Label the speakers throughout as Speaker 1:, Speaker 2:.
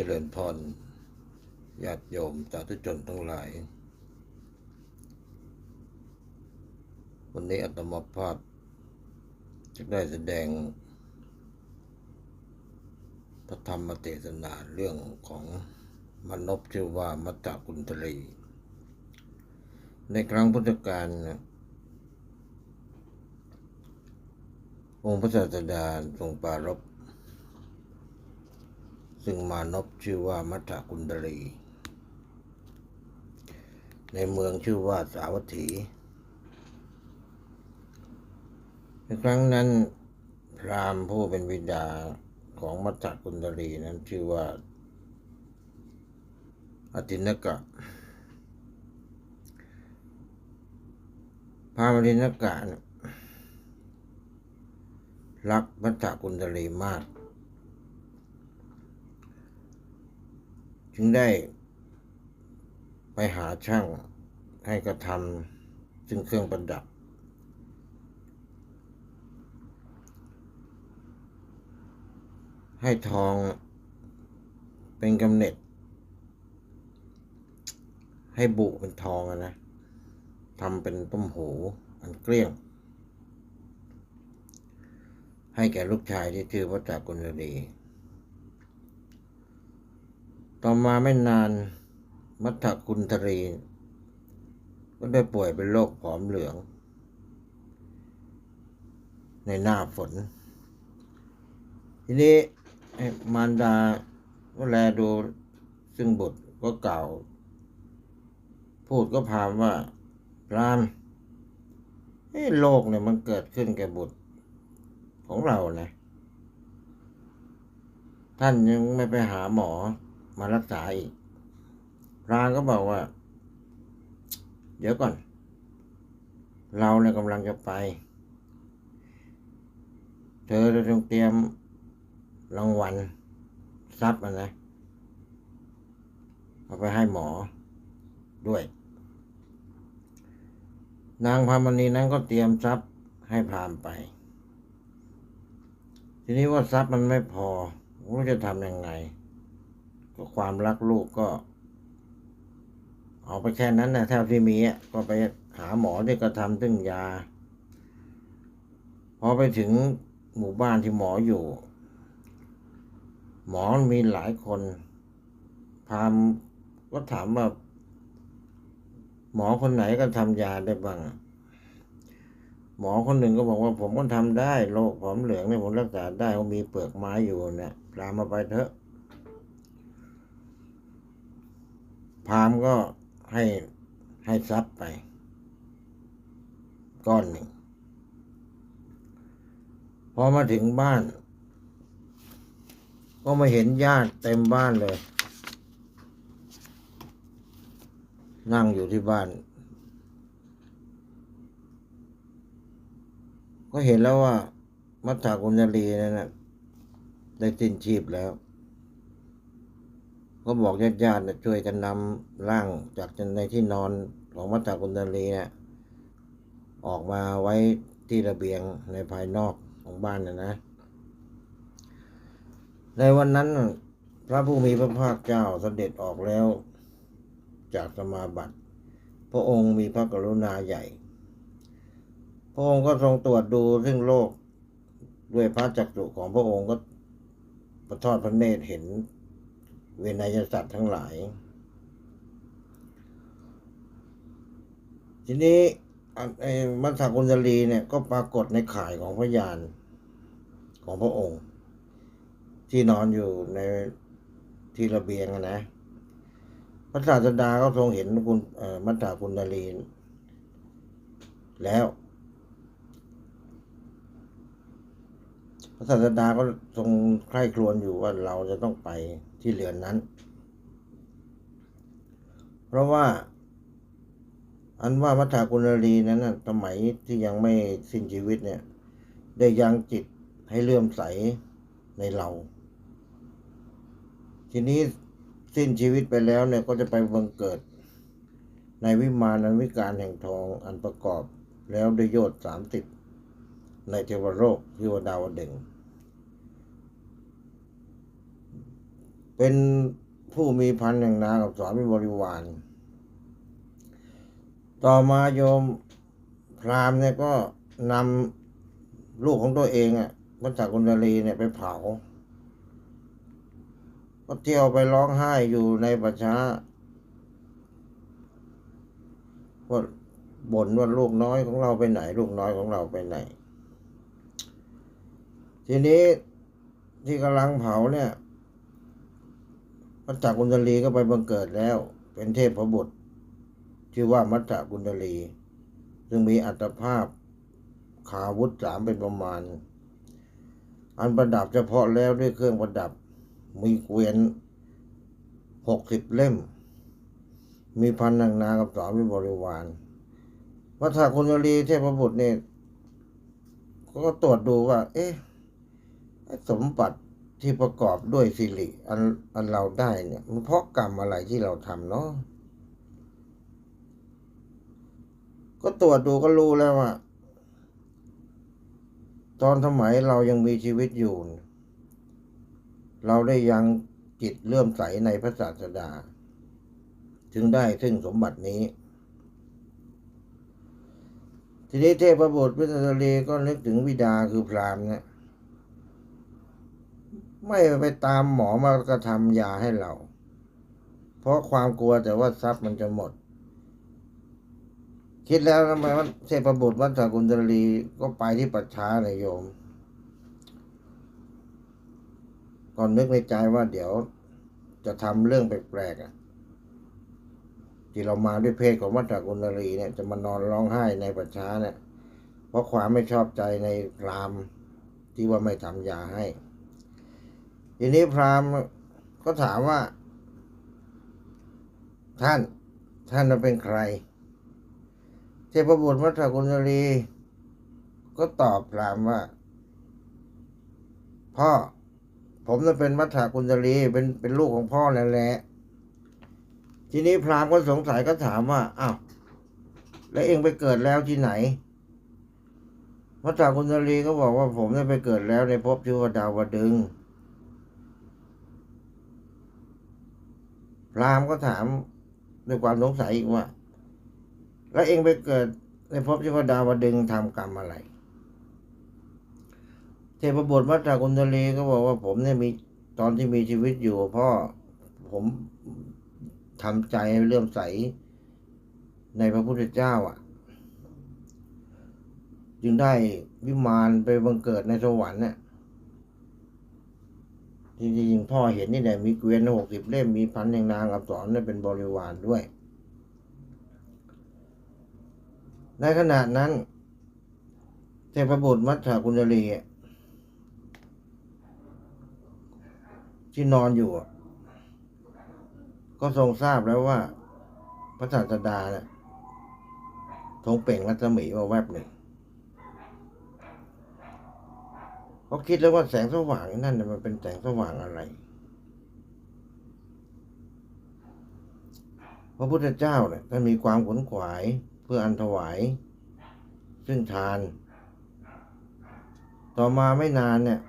Speaker 1: เจริญพรญาติโยมสาธุชนทั้งหลาย วันนี้อัตมาภาพจะได้แสดง พระธรรมเทศนาเรื่องของมนพชื่อว่ามัตตกุณตรี ในครั้งพุทธกาลองค์พระศาสดาทรงปรารภ ซึ่งมานพชื่อว่ามัทธกุณดลี ในเมืองชื่อว่าสาวัตถี ในครั้งนั้นพราหมณ์ผู้เป็นวิดาของมัทธกุณดลีนั้นชื่อว่าอตินกะพามณ์อตินกะเนี่ยรักมัทธกุณดลีมาก จึงได้ ไปหาช่างให้กระทำซึ่งเครื่องประดับ ให้ทองเป็นกำเนิดให้บุเป็นทองนะทำเป็นต้มหูอันเกลี้ยง ให้แก่ลูกชายที่ชื่อพระจักกุณดี ต่อมาไม่นาน มัทธกุณทรี ก็ได้ป่วยเป็นโรคผอมเหลือง ในหน้าฝน ทีนี้มารดาก็แลดูซึ่งบุตรก็กล่าว พูดก็พามว่าพรามโรคเนี่ยมันเกิดขึ้นแก่บุตรของเรานะ ท่านยังไม่ไปหาหมอ มารักษาอีกพรางก็บอกว่า เดี๋ยวก่อน เราเนี่ยกำลังจะไป เธอจะต้องเตรียมรางวัลทรัพย์นะ เอาไปให้หมอด้วย นางพามณีนั้นก็เตรียมทรัพย์ให้พรามไป ทีนี้ว่าทรัพย์มันไม่พอว่าจะทำยังไง ก็ความรักลูกก็ เอาไปแค่นั้นนะเท่าที่มีก็ไปหาหมอที่กระทำตึงยา พอไปถึงหมู่บ้านที่หมออยู่ หมอมีหลายคน พามก็ถามว่า หมอคนไหนก็ทำยาได้บ้าง หมอคนหนึ่งก็บอกว่าผมก็ทำได้โรคผอมเหลืองเนี่ยผมรักษาได้ผมมีเปลือกไม้อยู่เนี่ยพามาไปเถอะ พรามก็ให้ให้ทรัพย์ไป ก้อนหนึ่ง พอมาถึงบ้าน ก็มาเห็นญาติเต็มบ้านเลย นั่งอยู่ที่บ้าน ก็เห็นแล้วว่ามัทธากุณลีนั่นนะได้สิ้นชีพแล้ว ก็บอกญาติญาติๆช่วยกันนำร่างจากในที่นอนของมัตตากุณลีเนี่ยออกมาไว้ที่ระเบียงในภายนอกของบ้านนะนะ ในวันนั้น พระผู้มีพระภาคเจ้าเสด็จออกแล้ว จากสมาบัติ พระองค์มีพระกรุณาใหญ่ พระองค์ก็ทรงตรวจดูซึ่งโลกด้วยพระจักษุของพระองค์ก็ประทอดพระเนตรเห็น เวนยสัตว์ทั้งหลาย ทีนี้ไอ้มัทธกุณจลีเนี่ยก็ปรากฏในข่ายของพระยานของพระองค์ ที่นอนอยู่ในที่ระเบียงอะนะพระศาสดาก็ทรงเห็นคุณมัทธกุณจลีแล้วพระศาสดาก็ทรงใคร่ครวญอยู่ว่าเราจะต้องไป ที่เรือนั้น เพราะว่า อันว่ามัทธากุณลีนั้นนะสมัยที่ยังไม่สิ้นชีวิตเนี่ย ได้ยังจิตให้เลื่อมใสในเรา ทีนี้สิ้นชีวิตไปแล้วเนี่ยก็จะไปบังเกิด ในวิมานอันวิการแห่งทองอันประกอบแล้วด้วยโยชน์สามสิบในเทวโลกที่ว่าดาวดึงส์ เป็นผู้มีพันอย่างนากับสอนมีบริวาร ต่อมาโยมพราหมณ์เนี่ยก็นำลูกของตัวเองอะมัจจกุณลีเนี่ยไปเผา ก็เที่ยวไปร้องไห้อยู่ในประชาว่าบ่นว่าลูกน้อยของเราไปไหน ลูกน้อยของเราไปไหน ทีนี้ที่กำลังเผาเนี่ย พระจักรกุณลีก็ไปบังเกิดแล้ว เป็นเทพบุตรชื่อว่ามัจจกุณลี ซึ่งมีอัตภาพขาวุธสามเป็นประมาณ อันประดับเฉพาะแล้วด้วยเครื่องประดับ มีเกวียนหกสิบเล่ม มีพันนางนากับสอนมีบริวารวัฏคุณลีเทพบุตรเนี่ยก็ตรวจดูว่า เอ๊ะไอ้สมบัติ ที่ประกอบด้วยสิริอันอันเราได้เนี่ยมันเพราะกรรมอะไรที่เราทำเนาะก็ตรวจดูก็รู้แล้วว่าตอนสมัยเรายังมีชีวิตอยู่ เราได้ยังจิตเลื่อมใสในพระศาสดา จึงได้ซึ่งสมบัตินี้ ทีนี้เทพบุตรพิทลีก็นึกถึงวิดาคือพรามเนี่ย ไม่ไปตามหมอมากระทำยาให้เรา เพราะความกลัวแต่ว่าทรัพย์มันจะหมด คิดแล้วทำไมว่าเทพบุตรวัดสกุลตลีก็ไปที่ปัจฉาเลยโยม ก่อนนึกในใจว่าเดี๋ยวจะทำเรื่องแปลกๆอะที่เรามาด้วยเพศของวัดสกุลตลีเนี่ยจะมานอนร้องไห้ในปัจฉาเนี่ย เพราะความไม่ชอบใจในรามที่ว่าไม่ทำยาให้ ทีนี้พราหมณ์ก็ถามว่า ท่านท่านเป็นใคร เทพบุตรมัทธกุณลีก็ตอบพราหมณ์ว่า พ่อ ผมจะเป็นมัทธกุณลีเป็นเป็นลูกของพ่อแหละทีนี้พราหมณ์ก็สงสัยก็ถามว่าอ้าวแล้วเองไปเกิดแล้วที่ไหนมัทธกุณลีก็บอกว่าผมได้ไปเกิดแล้วในภพชื่อว่าดาวดึงส์ พ ราหมณ์ก็ถามด้วยความสงสัยอีกว่า แล้วเองไปเกิดในภพที่พระดาวดึงทำกรรมอะไร เทพบุตรมัตตากุณฑลีก็บอกว่าผมเนี่ยมีตอนที่มีชีวิตอยู่พ่อผมทำใจเลื่อมใสในพระพุทธเจ้าอะ จึงได้วิมานไปบังเกิดในสวรรค์เนี่ย จริงๆพ่อเห็นนี่แหละมีเกวียนหกสิบเล่มมีพันแห่งนางอับสรเนี่เป็นบริวารด้วย ในขณะนั้นเทพบุตรมัทธกุณลีที่นอนอยู่ ก็ทรงทราบแล้วว่า พระศาสดาเนี่ยทรงเปล่งรัศมีมาแวบหนึ่ง เขาคิดแล้วว่าแสงสว่างนั่นน่ะมันเป็นแสงสว่างอะไร พระพุทธเจ้าเนี่ยท่านมีความขนขวายเพื่ออันถวาย ซึ่งทาน ต่อมาไม่นานเนี่ย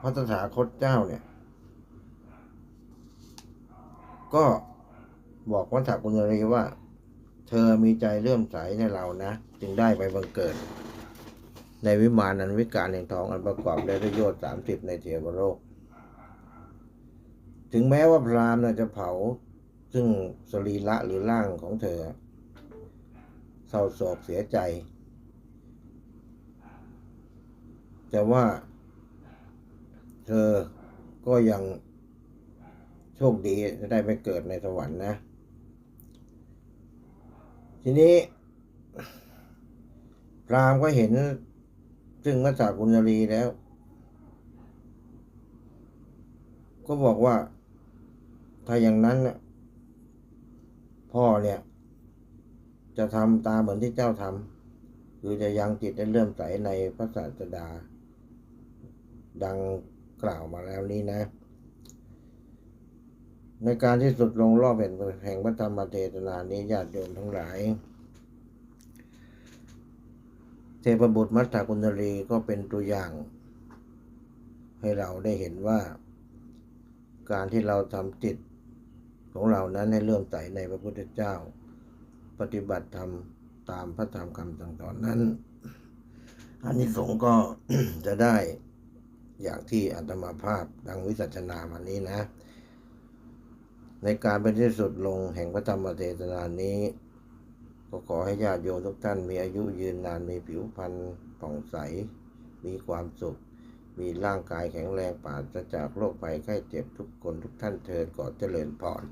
Speaker 1: พระตถาคตเจ้าเนี่ย ก็บอกวัฏฏกุณรีว่า เธอมีใจเลื่อมใสในเรานะ จึงได้ไปบังเกิด ในวิมานอันวิการแห่งทองอันประกอบด้วยประโยชน์สามสิบในเทวโลก ถึงแม้ว่าพรามนะจะเผาซึ่งสรีระหรือร่างของเธอ เศร้าโศกเสียใจ แต่ว่า เธอก็ยังโชคดีจะได้ไปเกิดในสวรรค์นะ ทีนี้พรามก็เห็น ซึ่งมัจจากุณลีแล้ว ก็บอกว่า ถ้าอย่างนั้นน่ะพ่อเนี่ย จะทำตามเหมือนที่เจ้าทำคือจะยังจิตได้เลื่อมใสในพระศาสดา ดังกล่าวมาแล้วนี้นะ ในการที่สุดลงรอบแห่งแห่งพระธรรมเทศนานี้ญาติโยมทั้งหลาย เทพบุตรมัตตากุณลีก็เป็นตัวอย่าง ให้เราได้เห็นว่า การที่เราทำจิตของเรานั้นให้เลื่อมใสในพระพุทธเจ้า ปฏิบัติธรรมตามพระธรรมคำสั่งสอนนั้นอานิสงส์ก็จะได้อย่างที่อาตมาภาพดังวิสัชนามานี้นะ ในการเป็นที่สุดลงแห่งพระธรรมเทศนานี้ ก็ขอให้ญาติโยมทุกท่านมีอายุยืนนานมีผิวพรรณผ่องใส มีความสุข มีร่างกายแข็งแรงปราศจากโรคภัยไข้เจ็บทุกคนทุกท่านเทินก่อเจริญพร